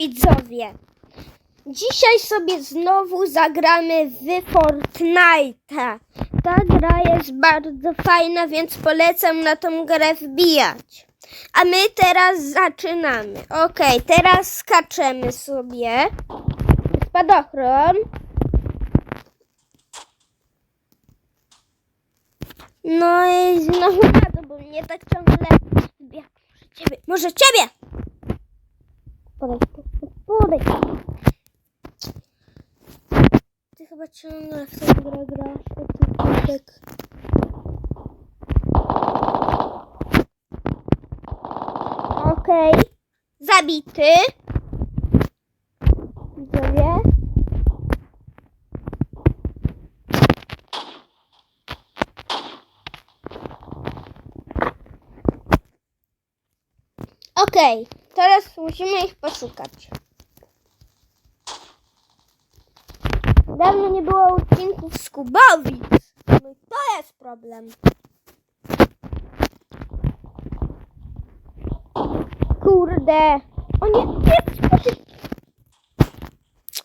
widzowie. Dzisiaj sobie znowu zagramy w Fortnite. Ta gra jest bardzo fajna, więc polecam na tą grę wbijać. A my teraz zaczynamy. Ok, teraz skaczemy sobie. Spadochron. No i znowu na bo mnie tak ciągle wbija. Może ciebie, może ciebie! Podejdź, podejdź. Ty chyba ciągle w tę grę grasz, o ty kutek. Okej. Zabity. Widzowie. Okej, teraz musimy ich poszukać. Dawno nie było odcinków z Kubowic. No i to jest problem. Kurde. O nie, nie, spokój.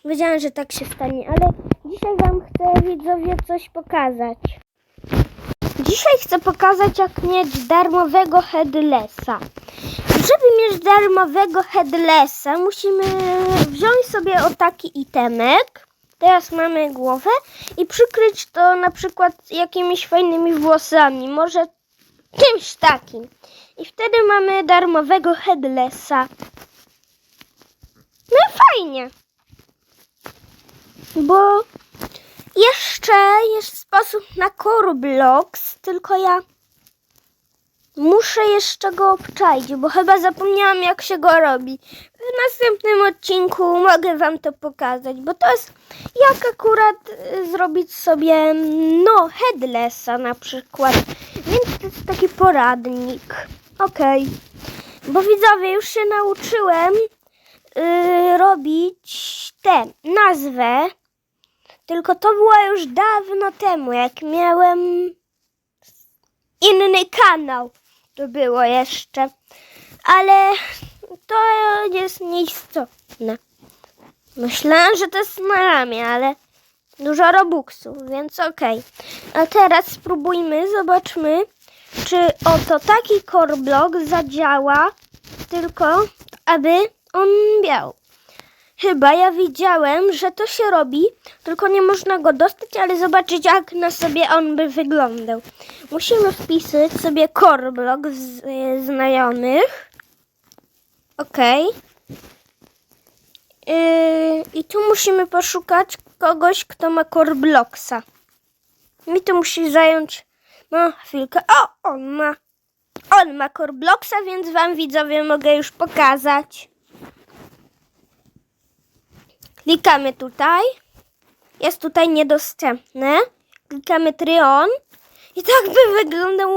Wiedziałem, że tak się stanie, ale dzisiaj wam chcę widzowie coś pokazać. Dzisiaj chcę pokazać, jak mieć darmowego headlessa. Żeby mieć darmowego headlessa, musimy wziąć sobie o taki itemek. Teraz mamy głowę i przykryć to na przykład jakimiś fajnymi włosami, może czymś takim. I wtedy mamy darmowego headlessa. No fajnie. Bo jeszcze jest sposób na core blocks, tylko ja muszę jeszcze go obczaić, bo chyba zapomniałam jak się go robi. W następnym odcinku mogę wam to pokazać, bo to jest jak akurat y, zrobić sobie no headlessa na przykład. Więc to jest taki poradnik. Okej. Bo widzowie już się nauczyłem y, robić tę nazwę. Tylko to było już dawno temu, jak miałem inny kanał. To było jeszcze. Ale to jest nieistotne. Myślałem, że to jest na ramię, ale dużo robuxów, więc okej. A teraz spróbujmy, zobaczmy, czy oto taki core block zadziała, tylko aby on miał. Chyba ja widziałem, że to się robi, tylko nie można go dostać, ale zobaczyć jak na sobie on by wyglądał. Musimy wpisać sobie core block z e, znajomych. Okej. Yy, I tu musimy poszukać kogoś, kto ma core blocksa. Mi to musi zająć no chwilkę. O, on ma. On ma core blocksa, więc wam widzowie mogę już pokazać. Klikamy tutaj. Jest tutaj niedostępne. Klikamy Tryon. I tak by wyglądał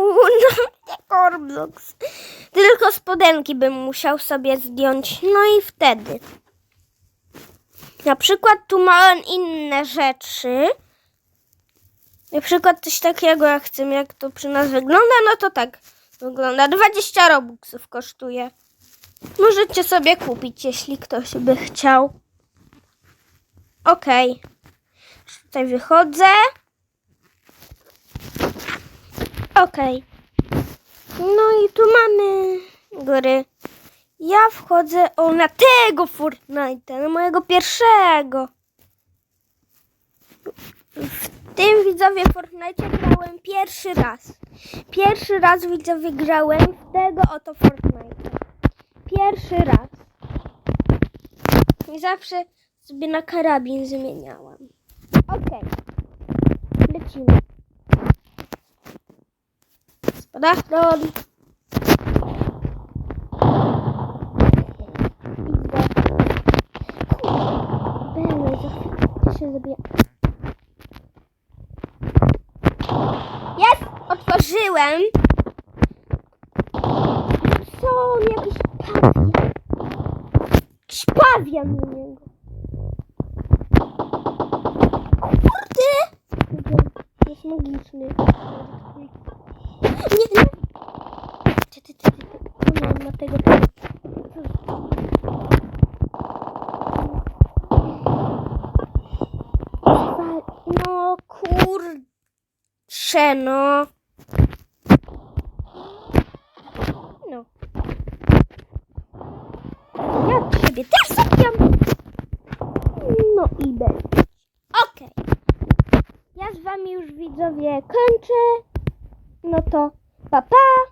core blocks. Tylko spodenki bym musiał sobie zdjąć. No i wtedy. Na przykład tu mam inne rzeczy. Na przykład coś takiego jak chcę, jak to przy nas wygląda, no to tak wygląda. 20 robuxów kosztuje. Możecie sobie kupić, jeśli ktoś by chciał. Okej. Tutaj wychodzę. Okej. No i tu mamy gry. Ja wchodzę o na tego Fortnite'a, na mojego pierwszego. W tym widzowie Fortnite grałem pierwszy raz. Pierwszy raz widzowie grałem w tego oto Fortnite. Pierwszy raz. I zawsze sobie na karabin zmieniałam. Okej. Lecimy. Spadachron. Kurde, za się zabija. Jest! Otworzyłem. Co on jakiś pawian? Jakiś pawian ty, ty, ty. No kurcze, no. No. Ja ciebie też zapiam. No i będzie. Okej. Okay. Ja z wami już widzowie kończę. No to pa pa.